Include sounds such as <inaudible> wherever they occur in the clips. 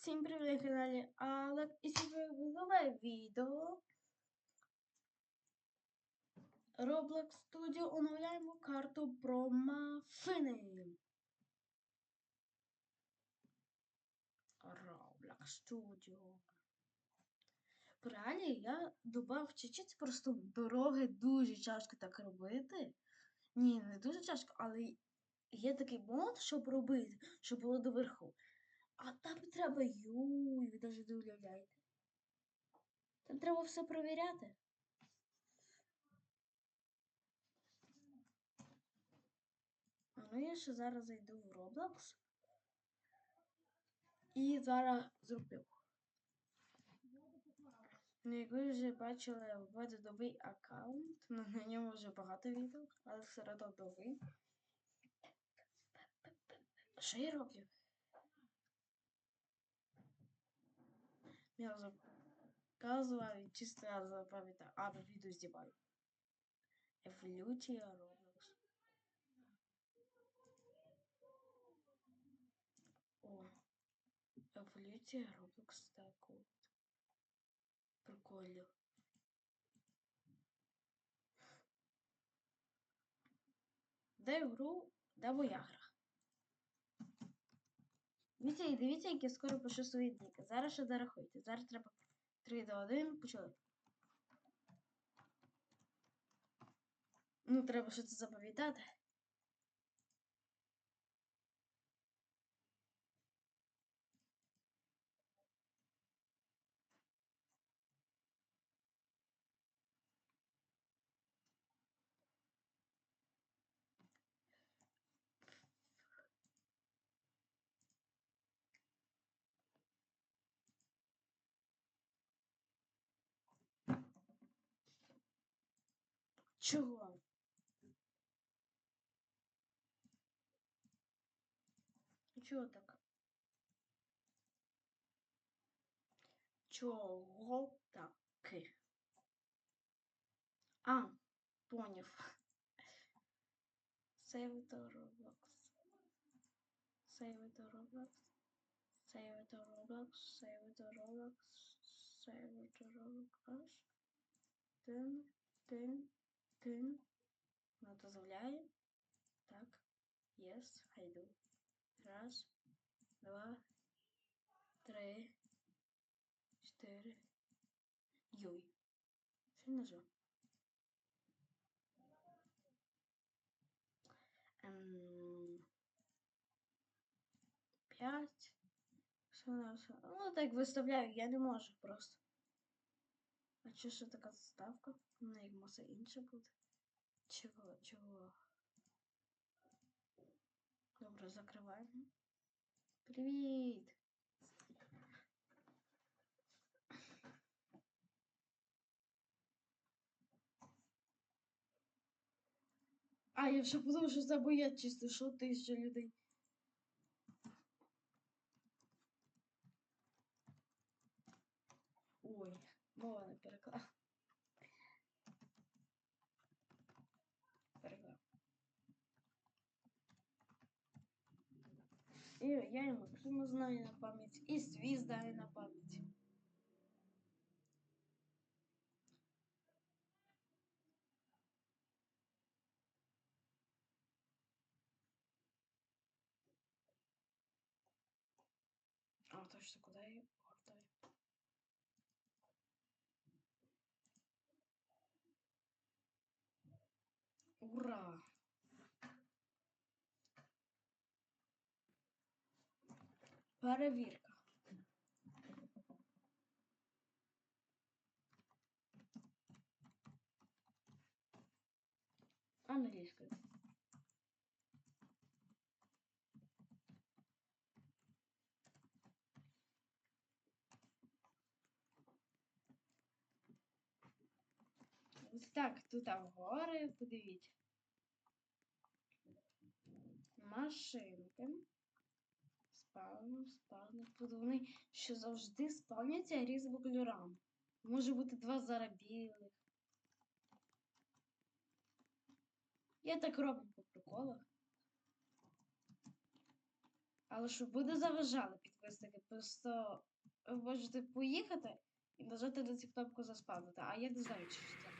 Всім привіт на каналі Алек. І сьогодні нове відео. Roblox Studio оновляємо карту про мафини. Roblox Studio. Реалі я додав чуть-чуть просто дороги дуже тяжко так робити. Ні, не дуже тяжко, але є такий мод, щоб робити, щоб було доверху. А там треба юй, ви навіть не уявляєте. Там треба все провіряти. А ну я ще зараз зайду в Roblox. І зараз зроблю. Ну, як ви вже бачили, в мене новий аккаунт. На ньому вже багато відео, але все новий. Що я роблю? Я заказываю и чисто я запам'ятаю. А, відео знімаю. Еволюція Roblox. О, еволюція Roblox так от. Прикольно. Дай гру, де моя гра. Дивіться, і дивіться, як я скоро пишу свої дніки. Зараз ще зарахуйте. Зараз треба 3 до 1, почали. Ну, треба щось запам'ятати. Чого? Чого так? Чого таки? А, поняв. Save to Roblox. Save to Roblox. Save to Roblox. Save to Roblox. Save to Roblox. Тин, тин, тин. Ну, дозволяє. Так. Yes, I do. Раз, два, три, чотири. Йой. Що нажав? Ем, П'ять. Все? Ну, так виставляю, я не можу просто. А чи що така ставка? Ну, як може інше буде. Чого, чого? Добре, закриваємо. Привіт! А, я вже подумав, що це боять чисто, що тисяча людей. мова не переклав. Переклав. І я і Максима знаю на пам'ять, і свій знаю на пам'ять. Перевірка. Англійською. Ось так, тут гори, подивіться. Машинки. Спавно. Тут вони що завжди спавняться різними кольорами. Може бути два зарабілих. Я так роблю по приколах. Але щоб ви не заважали підписники, просто ви можете поїхати і нажати на цю кнопку заспавнити, а я не знаю, чи це.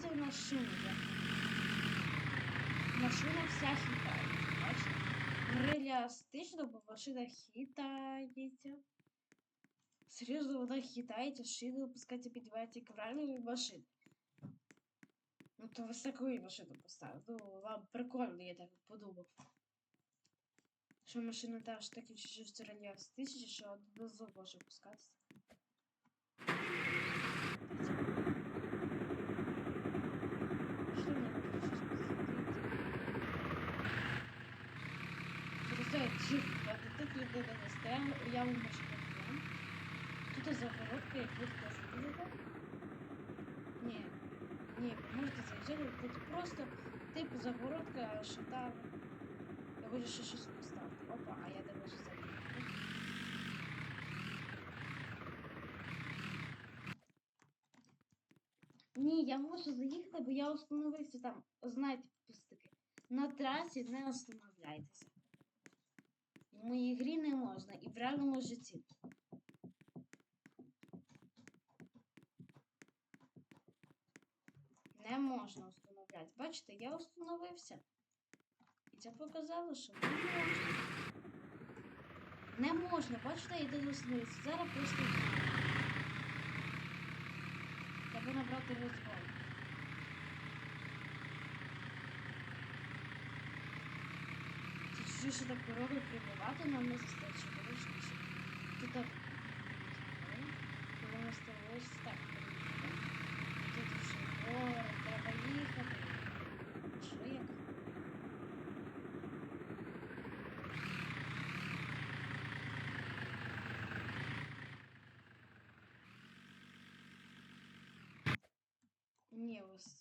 працює. А, машину, машина вся хитається, бачите? Реалістично, бо машина хитається. Серйозно, вона хитається, шини опускається, піднімається як правильно машин. Ну то ви з такої машини поставили. Ну, вам прикольно, я так подумав. Що машина теж таки чуть-чуть реалістичні, що донизу може опускатися. Що мені тут щось Чітко, тут людина не стояла, вам машину дам. Тут загородка, як ви туди заїдете. Ні, ні, можете заїжджати, тут просто типу загородка, що там. Я хочу ще щось поставити. Опа, а я не можу. Ні, я можу заїхати, бо я остановився там. Знаєте, підписники, на трасі не остановляйтеся. В моїй грі не можна і в реальному житті. Не можна установляти. Бачите, я установився. І це показало, що не можна. Не можна, бачите, я йду установився. Зараз просто. Треба набрати розгон. Це чужі, що так дороги прибувати нам не застачі, вирішніше. Тут так. Коли ми ставилися так. Тут вже гори, треба їхати. Що як? Ні, ось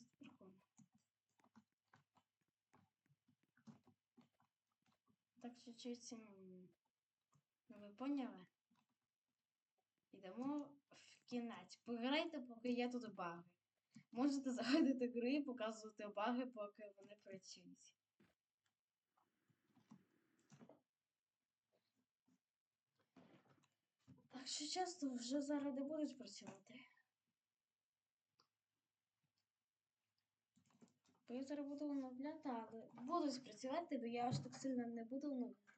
Так чуть-чуть. Ну ви поняли? Йдемо в кінець. Пограйте, поки є тут баги. Можете заходити в гри і показувати баги, поки вони працюють. Так що часто вже зараз не будуть працювати. Бо я зараз буду оновляти, але будуть працювати, бо я аж так сильно не буду оновляти.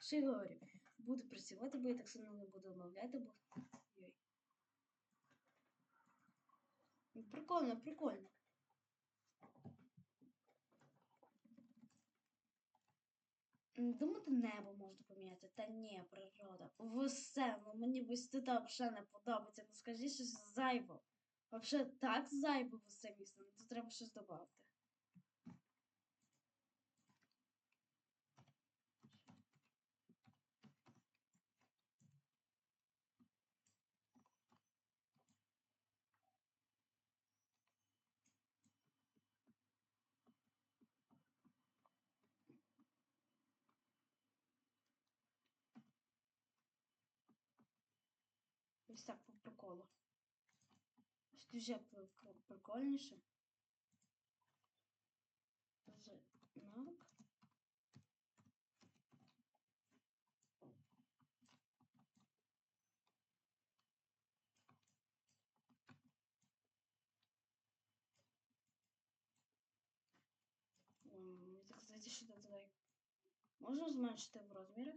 Що я говорю? Буду працювати, бо я так сильно не буду оновляти, бо. Йой. Прикольно, прикольно. М, Думаєте, небо можна поміняти? Та ні, природа. Все, ну мені тут взагалі не подобається. Ну скажіть щось зайво. Взагалі так зайво все місто, ну тут треба щось додати. Ось так по приколу. Ось дуже прик- прикольніше. Знак. М, Так сказати, що це. Можна зменшити в розмірах?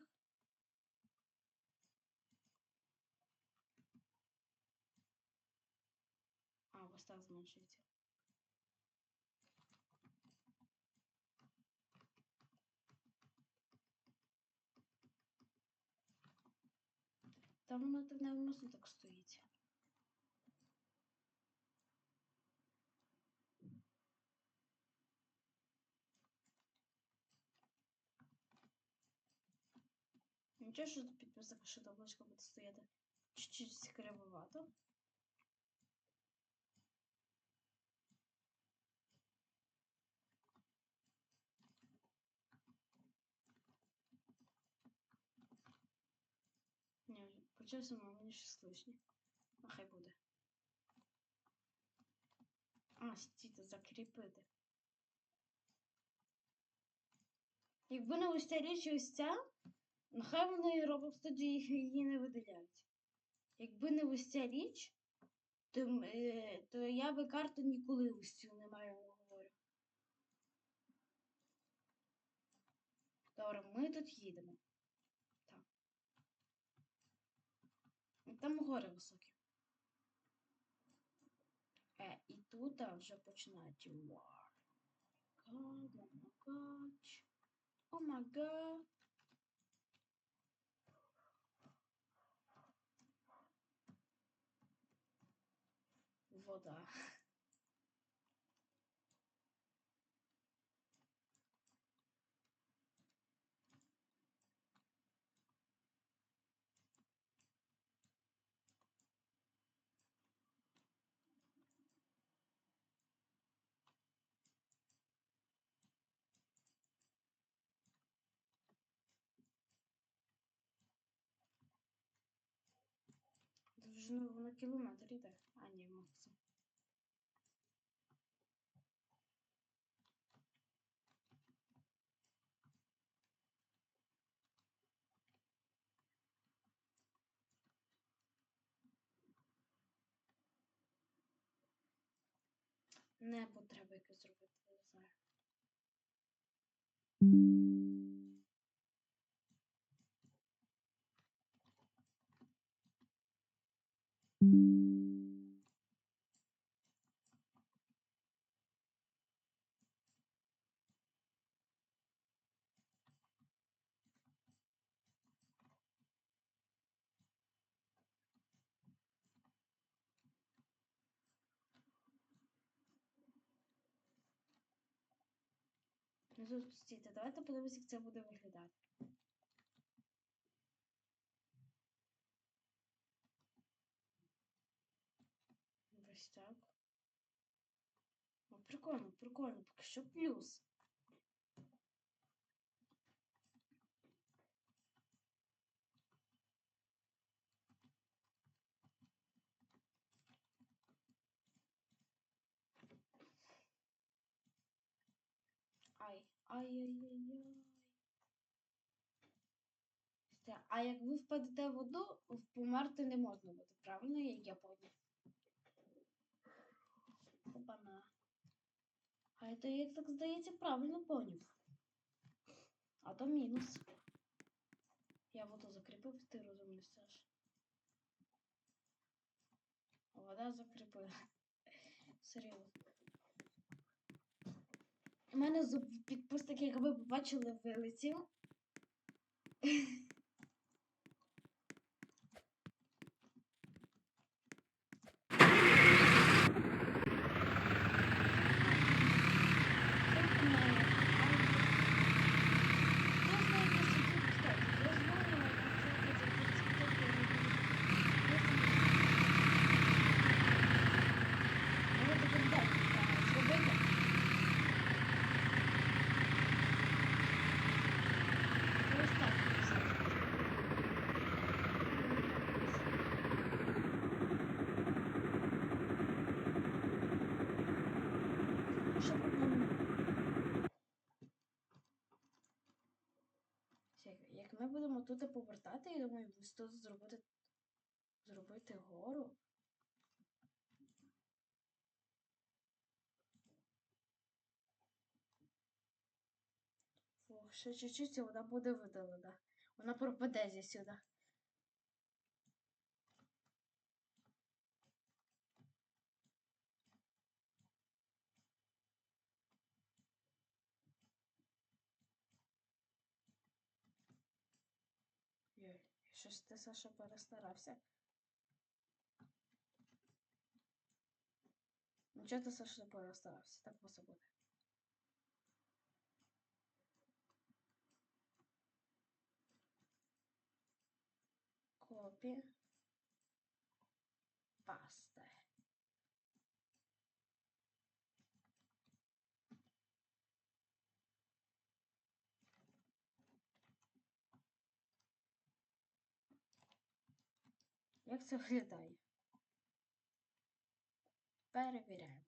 А, ось так зменшується. Там воно так навмисно так стоїть. Нічого, що підписок, що табличка буде стояти чуть-чуть кривовато. Почався мені щось лишнє. А хай буде. А, стійте, закріпити. Якби не ось ця річ ось ця, нехай вони робить тоді їх її не видаляють. Якби не ось ця річ, то, е, то я би карту ніколи ось цю не маю говорю. Добре, ми тут їдемо. Так. І Там гори високі. Е, і тут вже починають. War. God, oh my God. Oh my God. Вода. Довжину воно кілометр іде. А, ні, максимум. Небо треба якось зробити, не знаю. Ну зустріти. давайте подивимося, як це буде виглядати. Ось так. О, прикольно, прикольно, поки що плюс. Ай-яй-яй-яй. А як ви впадете в воду, померти не можна буде, правильно? Як я поняв. Опана. А це, як так здається, правильно поняв. А то мінус. Я воду закріпив, ти розумієш, Саш. Вода закріпила. Серйозно. Мене зуб підпусток, як ви побачили, вилетів. <laughs> Ми повертати, я думаю, ось тут зробити, зробити гору. Фух, ще чуть-чуть вона буде видалена. Вона пропаде зі сюди. Йой, щось ти, Саша, перестарався. Ну, чого ти, Саша, перестарався? Так просто буде. Копі. Пасте. Як це виглядає? Перевіряємо.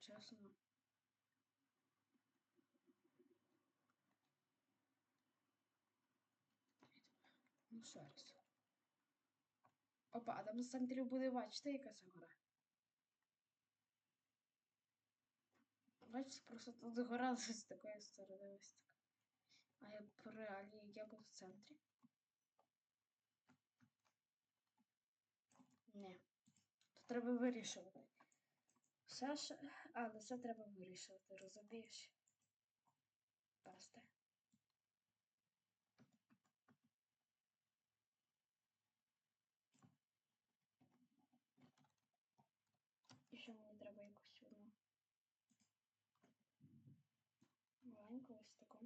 Чесно. Ну, ще раз. Опа, а там на буде бачите, яка це гора? Бачите, просто тут гора з такої сторони ось така. А я по реалії я був в центрі. Ні. То треба вирішувати. Все ж, але це треба вирішувати, розумієш? Пасти. І ще мені треба якусь одну. Маленьку ось таку.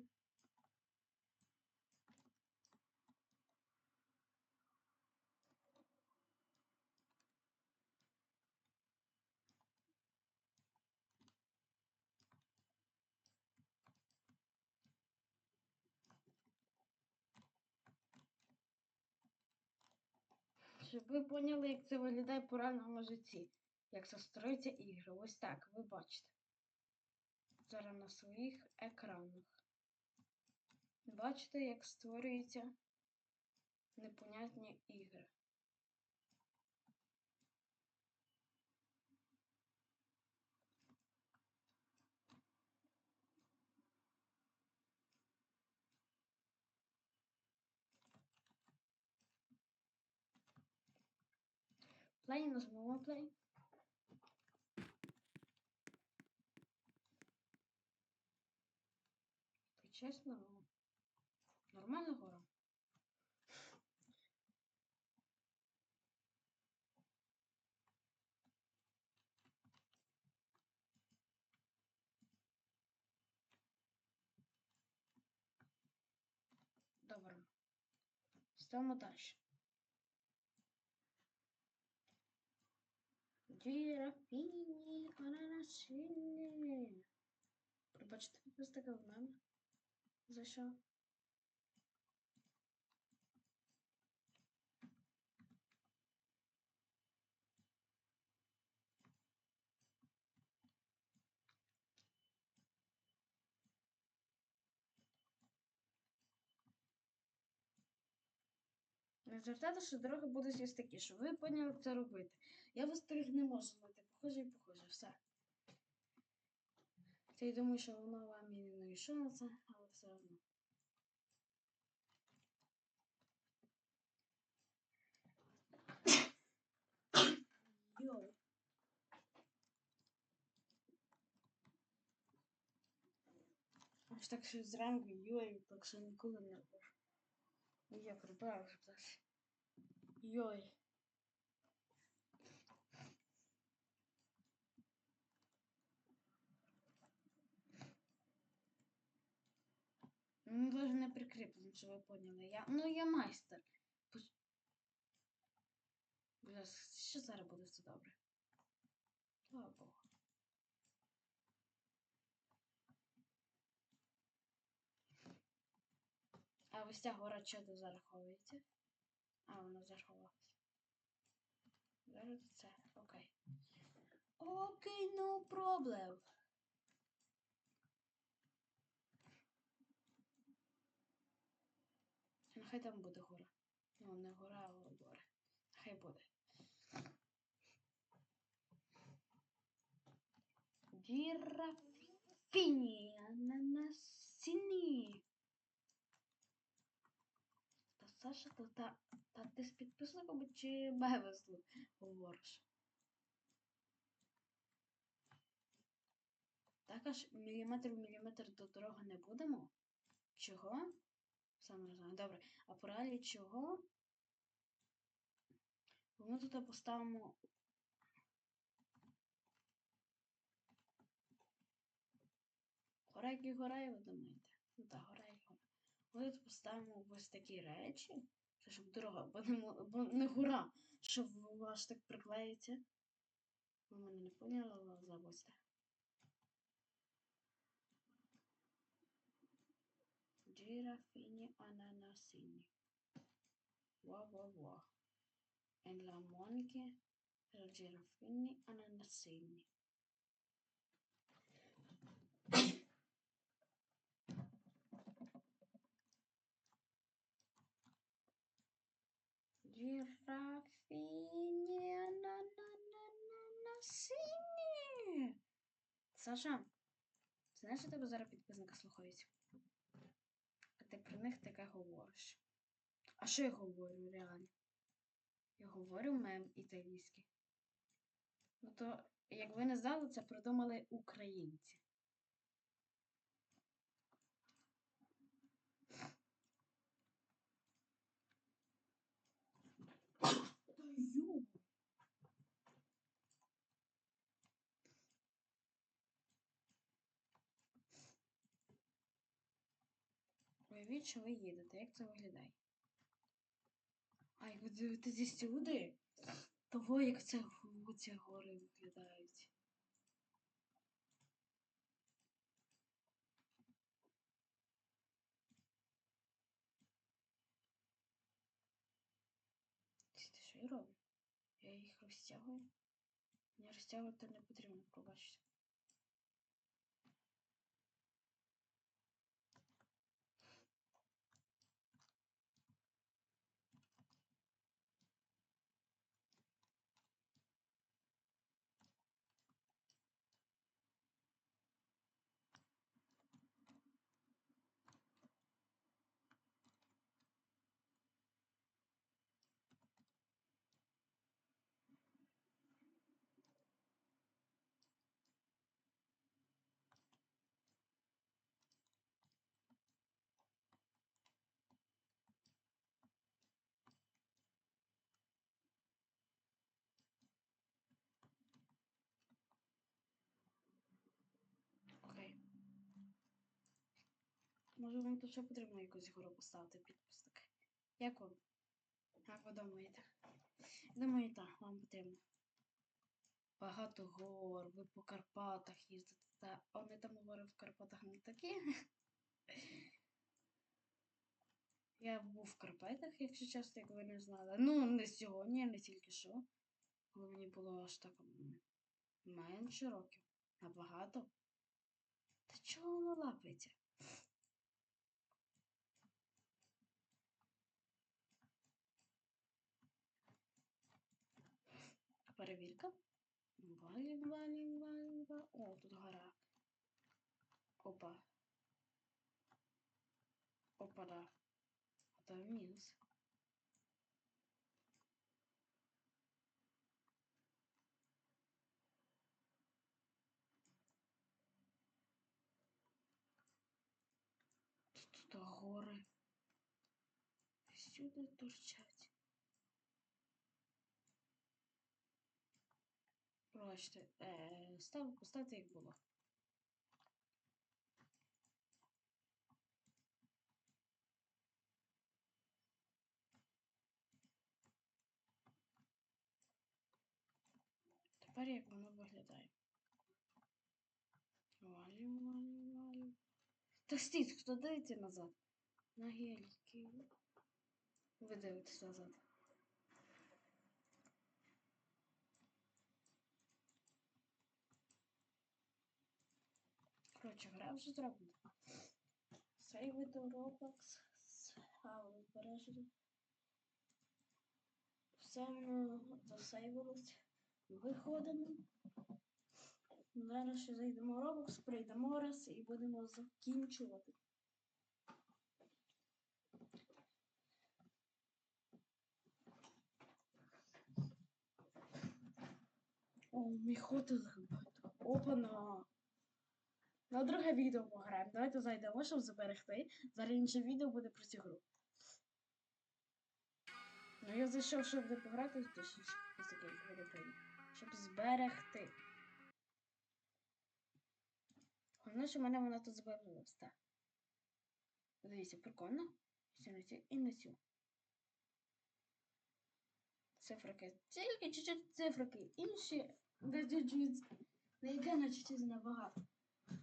Щоб ви поняли, як це виглядає по реальному житті. Як строїться ігри. Ось так, ви бачите. Зараз на своїх екранах. Бачите, як створюються непонятні ігри. Play, нажмемо play. І чесно, нормальна гора. Добре. Ставимо далі. Гірафіні, ананасіні. Пробачте, підписника в мене. За що? Не звертайте, що дороги будуть ось такі, щоб ви поняли, як це робити. Я вас трьох не можу зробити. Похоже і похоже, все. Та й думаю, що воно вам і не йшло на це, але все одно. Йой. Аж так що зранку йой, так що ніколи не пишу. Я вже пташі. Йой. Ну, даже не прикріплено, щоб ви поняли. Я, ну, я майстер. Бля, Що зараз буде все добре? Слава Богу. А ось ця гора чого зараховується? А, вона зарахувалася. Зараз це. Окей. Окей, no problem. Нехай там буде гора. Ну, не гора, а гора. Хай буде. Гірафіні, ананасіні. Та Саша, то та, та ти з підписником чи бевесло говориш? Так аж міліметр в міліметр до дороги не будемо? Чого? Сам не знаю. Добре. А по чого? Ми тут поставимо. Гора як і гора, і ви думаєте? Ну так, гора і гора. Ми тут поставимо ось такі речі, щоб дорога, бо не, бо не гора, щоб ваш так приклеїться. Ви мене не поняли, але забудьте. Giraffini ananasini. Wa wa wa. En la monkey el giraffini ananasini. Giraffini ананасини. Саша, знаєш, що тебе зараз підписники слухають? Ти про них таке говориш. А що я говорю реально? Я говорю мем італійський. Ну то, як ви не знали, це придумали українці. Та ю. Уявіть, ви їдете, як це виглядає? Ай, ви дивитесь сюди? Того, як це ці гори виглядають. Що я роблю? Я їх розтягую. Мені розтягувати не потрібно, пробачте. Окей. Може вам тут ще потрібно якусь гору поставити підписники. Як вам? Як ви думаєте? Думаю, так, вам потрібно. Багато гор, ви по Карпатах їздите. Та вони там гори в Карпатах не такі. Я був в Карпатах, якщо чесно, як ви не знали. Ну, не сьогодні, не тільки що. Коли мені було аж так менше років. Набагато. Та чого воно лапається? Перевірка. Валін, валін, валін, валін. О, тут гора. Опа. Опа, да. А там мінус. Тут, тут гори. Всюди торчать. Пробачте, е, став, поставте як було. Тепер як воно виглядає. Валім, валім, валім. Та стіть, хто дивиться назад? На гельки. Ви дивитесь назад. Коротше, гра вже зроблена. Сейвити Roblox. Схавали перегляд. Все воно засейвилось. Виходимо. Зараз ще зайдемо в Roblox, прийдемо раз і будемо закінчувати. О, мій хотелик. Опана. На друге відео пограємо. Давайте зайдемо, щоб зберегти. Зараз інше відео буде про цю гру. Ну я зайшов, щоб не пограти, точніше. Щоб зберегти. Головне, що в мене вона тут збереглась. Так. Подивіться, прикольно. Все на цю і на цю. Цифрики. Тільки чуть-чуть цифрики. Інші де. Не яке на чуть-чуть набагато.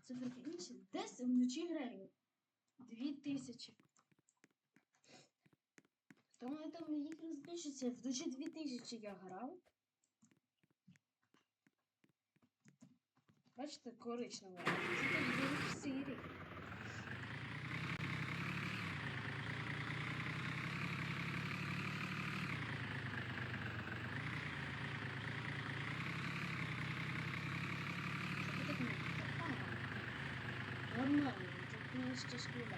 Цифрики інші. Десь вночі граю. Дві тисячі. Тому я там їх розбільшиться. В душі дві тисячі я грав. Бачите, коричневе. Це тут сирі. Що ти так не- А, Нормально, ще шкода.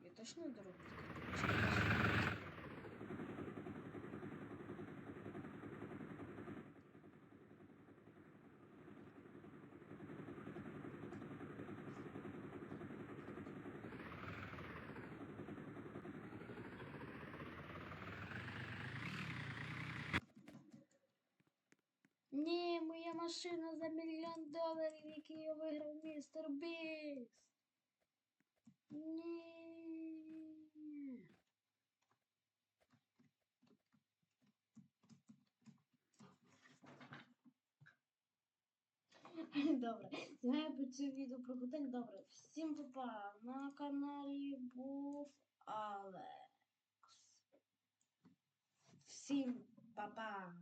Я точно дорогу машина за мільйон доларів, який я виграв містер Біс. Ні. Добре, знаю по цю відео про готель. Добре, всім попа. На каналі був Алекс. Всім па-па.